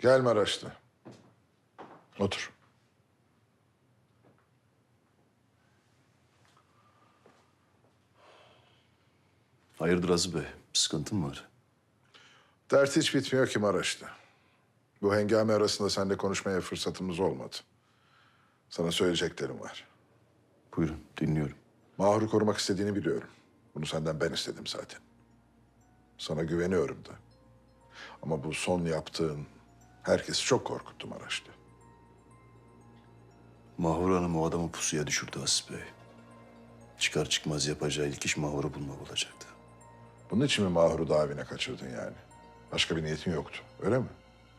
Gel Maraşlı. Otur. Hayırdır Aziz Bey? Bir sıkıntın mı var? Dert hiç bitmiyor ki Maraşlı. Bu hengame arasında seninle konuşmaya fırsatımız olmadı. Sana söyleyeceklerim var. Buyurun, dinliyorum. Mahur'u korumak istediğini biliyorum. Bunu senden ben istedim zaten. Sana güveniyorum da. Ama bu son yaptığın herkesi çok korkuttu Maraşlı. Mahur Hanım o adamı pusuya düşürdü Aziz Bey. Çıkar çıkmaz yapacağı ilk iş Mahur'u bulmak olacaktı. Bunun için mi Mahur'u da evine kaçırdın yani? Başka bir niyetin yoktu, öyle mi?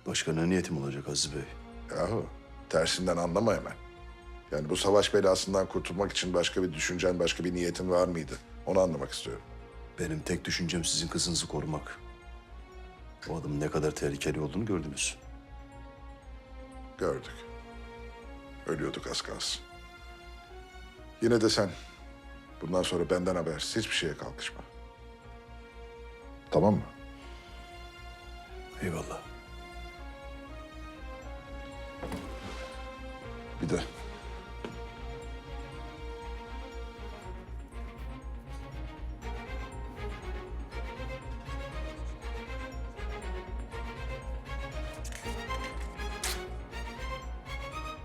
Başka ne niyetim olacak Aziz Bey? Yahu tersinden anlama hemen. Yani bu savaş belasından kurtulmak için başka bir düşüncen, başka bir niyetin var mıydı? Onu anlamak istiyorum. Benim tek düşüncem sizin kızınızı korumak. O adamın ne kadar tehlikeli olduğunu gördünüz. Gördük. Ölüyorduk az kalsın. Yine de sen bundan sonra benden habersiz hiçbir şeye kalkışma. Tamam mı? Eyvallah. Bir de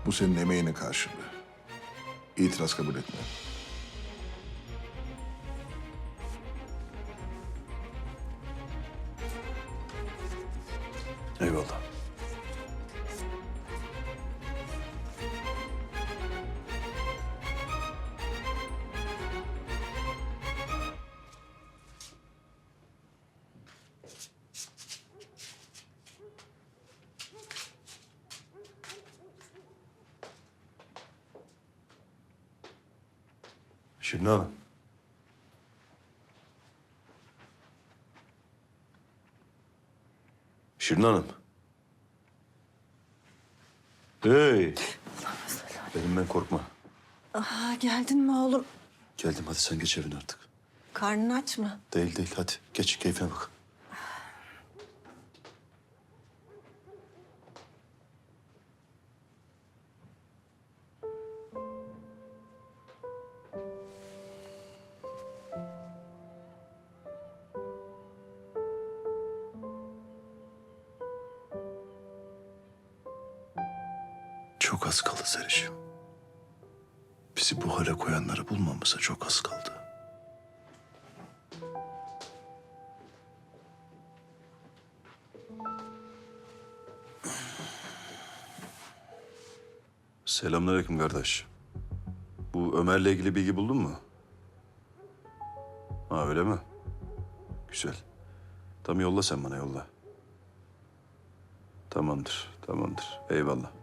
Bu senin emeğinin karşılığı. İtiraz kabul etme. Eyvallah. Şirin Hanım. Şirin Hanım. Hey. Benim ben korkma. Aa, geldin mi oğlum? Geldim hadi sen geç evine artık. Karnın aç mı? Değil değil hadi geç keyfine bak. Çok az kaldı Zerişim. Bizi bu hale koyanları bulmamıza çok az kaldı. Selamünaleyküm kardeş. Bu Ömer'le ilgili bilgi buldun mu? Ha öyle mi? Güzel. Tamam yolla sen bana yolla. Tamamdır, tamamdır. Eyvallah.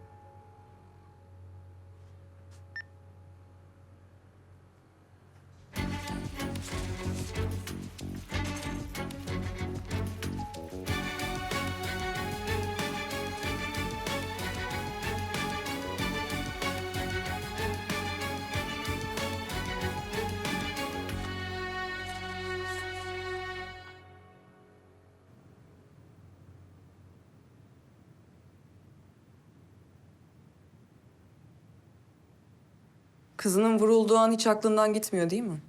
Kızının vurulduğu an hiç aklından gitmiyor değil mi?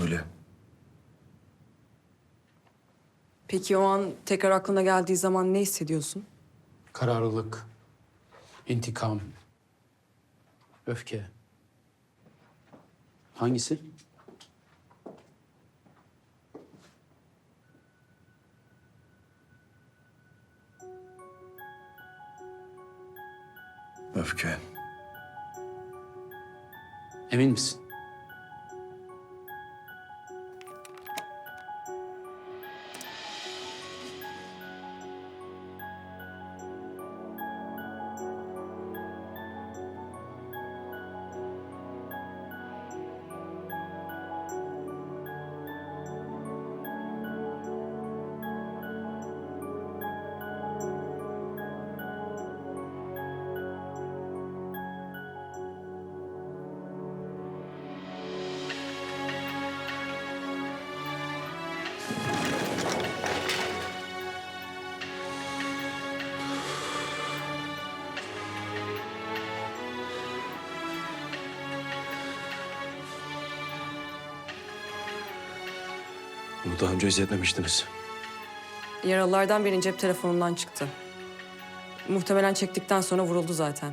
Öyle. Peki o an tekrar aklına geldiği zaman ne hissediyorsun? Kararlılık, intikam, öfke. Hangisi? Öfke. Emin misin? Bunu daha önce izletmemiştiniz. Yaralılardan birinin cep telefonundan çıktı. Muhtemelen çektikten sonra vuruldu zaten.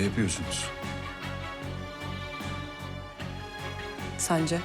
Niye yapıyorsunuz? Sence?